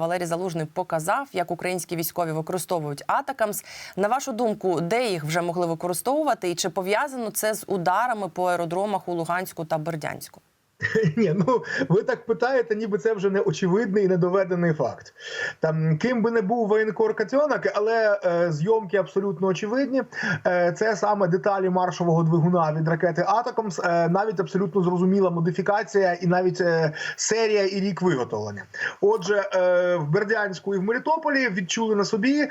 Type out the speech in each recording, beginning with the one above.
Валерій Залужний показав, як українські військові використовують атакамс. На вашу думку, де їх вже могли використовувати, і чи пов'язано це з ударами по аеродромах у Луганську та Бердянську? Ні, ну ви так питаєте, ніби це вже не очевидний і недоведений факт. Там ким би не був воєнкор Катьонок, але е, зйомки абсолютно очевидні. Е, це саме деталі маршового двигуна від ракети Атакомс, е, навіть абсолютно зрозуміла модифікація і навіть е, серія і рік виготовлення. Отже, е, в Бердянську і в Мелітополі відчули на собі е,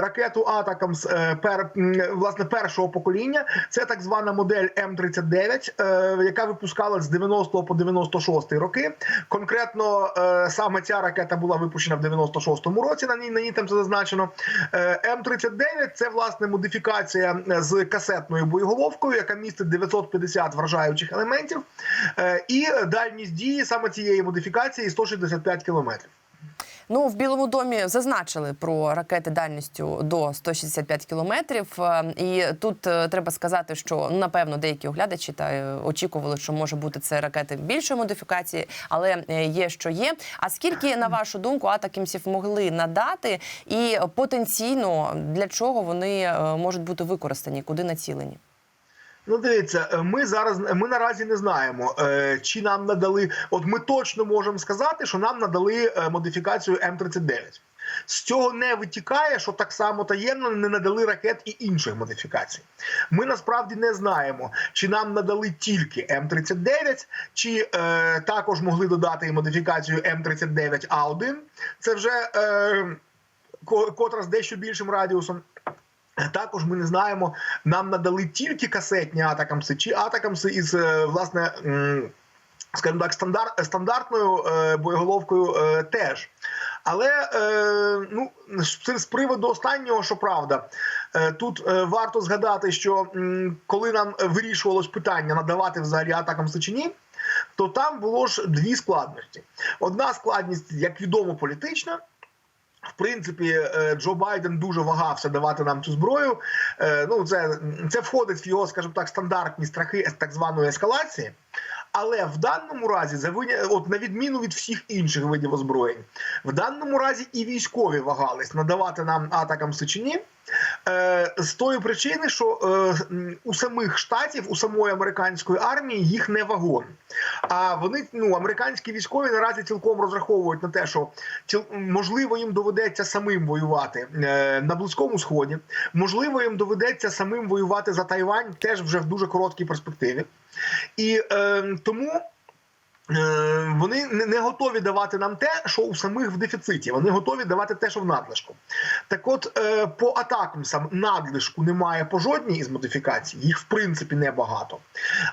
ракету Атакамс е, пер, м, власне першого покоління. Це так звана модель М39, е, яка випускалась з 90 по 96 роки. Конкретно е, саме ця ракета була випущена в 96-му році. На ній на ній там це зазначено. Е, М39 це власне модифікація з касетною боєголовкою, яка містить 950 вражаючих елементів, е, і дальність дії саме цієї модифікації 165 кілометрів. Ну, в Білому домі зазначили про ракети дальністю до 165 кілометрів. Е, І тут е, треба сказати, що ну, напевно деякі оглядачі та е, очікували, що може бути це ракети більшої модифікації, але є що є. А скільки, на вашу думку, атакімсів могли надати, і потенційно для чого вони можуть бути використані, куди націлені? Ну, дивіться, е, ми зараз ми наразі не знаємо, е, чи нам надали. От ми точно можемо сказати, що нам надали е, модифікацію М39. З цього не витікає, що так само таємно не надали ракет і інших модифікацій. Ми насправді не знаємо, чи нам надали тільки М39, чи е, також могли додати і модифікацію М39А1. Це вже е, ко- котра з дещо більшим радіусом. Також ми не знаємо, нам надали тільки касетні атакамси чи атакамси із е, власне. Скажімо так, стандарт, стандартною е, боєголовкою е, теж. Але ну, з, приводу останнього, що правда, тут варто згадати, що коли нам вирішувалось питання надавати взагалі атакамси чи ні, то там було ж дві складності. Одна складність, як відомо, політична. В принципі, е, Джо Байден дуже вагався давати нам цю зброю. Е, Ну, це, це входить в його, скажімо так, стандартні страхи так званої ескалації. Але в даному разі, за от на відміну від всіх інших видів озброєнь, в даному разі і військові вагались надавати нам атакам Сичині. Е, з тої причини, що е, у самих штатів, у самої американської армії їх не вагон. А вони ну американські військові наразі цілком розраховують на те, що можливо їм доведеться самим воювати е, на близькому сході. Можливо, їм доведеться самим воювати за Тайвань, теж вже в дуже короткій перспективі. І е, тому. Е, Вони не- не готові давати нам те, що у самих в дефіциті. Вони готові давати те, що в надлишку. Так, от е, по атакамсам надлишку немає по жодній із модифікацій. Їх в принципі небагато.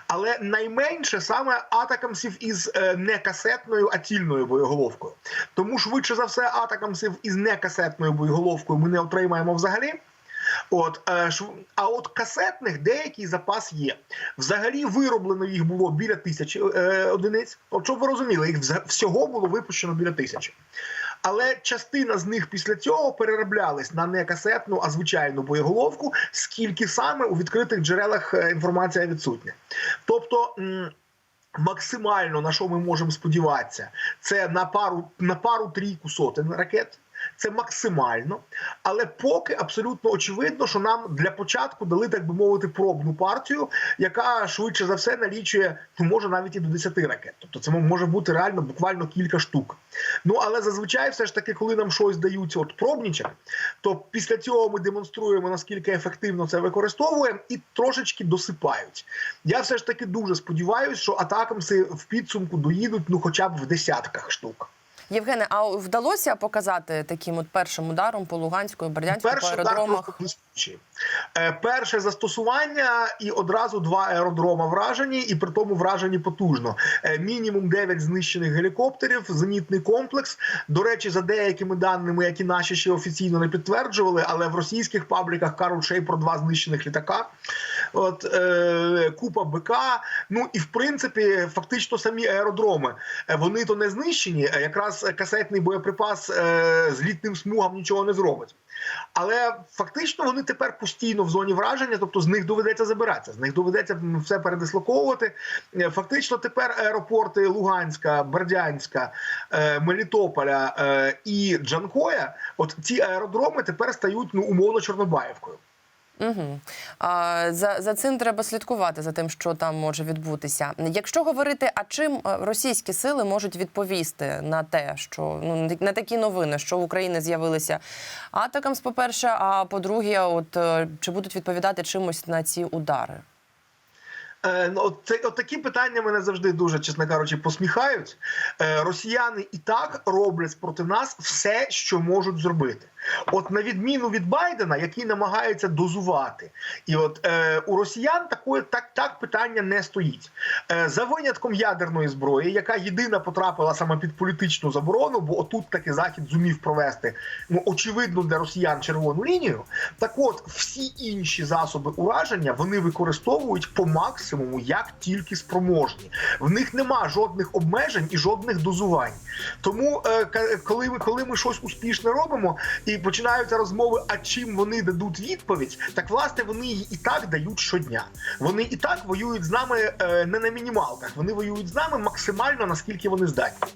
Але найменше саме атакамсів із е, не касетною, а цільною боєголовкою. Тому швидше за все, атакамсів із некасетною боєголовкою ми не отримаємо взагалі. От е, а от касетних деякий запас є. Взагалі вироблено їх було біля тисячі е, одиниць. От щоб ви розуміли, їх всього було випущено біля тисячі. Але частина з них після цього перероблялись на не касетну, а звичайну боєголовку, скільки саме у відкритих джерелах е, інформація відсутня. Тобто. Максимально на що ми можемо сподіватися, це на пару на пару трійку сотень ракет. Це максимально, але поки абсолютно очевидно, що нам для початку дали, так би мовити, пробну партію, яка швидше за все налічує, ну може навіть і до 10 ракет. Тобто це може бути реально буквально кілька штук. Ну але зазвичай, все ж таки, коли нам щось дають от пробнічок, то після цього ми демонструємо наскільки ефективно це використовуємо, і трошечки досипають. Я все ж таки дуже сподіваюся, що атакамси в підсумку доїдуть ну хоча б в десятках штук. Євгене, а вдалося показати таким от першим ударом по Луганську і Бердянську по аеродромах? Е, Перше застосування і одразу два аеродрома вражені, і при тому вражені потужно. Е, Мінімум 9 знищених гелікоптерів, зенітний комплекс. До речі, за деякими даними, які наші ще офіційно не підтверджували, але в російських пабліках кажуть ще й про два знищених літака. От е, купа БК. Ну і в принципі, фактично самі аеродроми. Е, Вони то не знищені. Якраз касетний боєприпас е, з літним смугом нічого не зробить. Але фактично вони тепер постійно в зоні враження, тобто з них доведеться забиратися, з них доведеться все передислоковувати. Е, Фактично, тепер аеропорти Луганська, Бердянська, е, Мелітополя е, і Джанкоя, от ці аеродроми тепер стають ну умовно Чорнобаївкою. Угу. А, за, за цим треба слідкувати за тим, що там може відбутися. Якщо говорити, а чим е, російські сили можуть відповісти на те, що ну на такі новини, що в Україні з'явилися атакамс, по-перше, а по-друге, от е, чи будуть відповідати чимось на ці удари? Е, ну, от, це, от такі питання мене завжди дуже, чесно кажучи, посміхають. Росіяни і так роблять проти нас все, що можуть зробити. От на відміну від Байдена, який намагається дозувати, і от е, у росіян такої так, так питання не стоїть. Е, за винятком ядерної зброї, яка єдина потрапила саме під політичну заборону, бо отут таки захід зумів провести ну очевидно для росіян червону лінію. Так, от всі інші засоби ураження вони використовують по максимуму, як тільки спроможні. В них нема жодних обмежень і жодних дозувань. Тому, е, коли ми коли ми щось успішне робимо і починаються розмови, а чим вони дадуть відповідь, так власне вони її і так дають щодня. Вони і так воюють з нами е, не на мінімалках. Вони воюють з нами максимально наскільки вони здатні.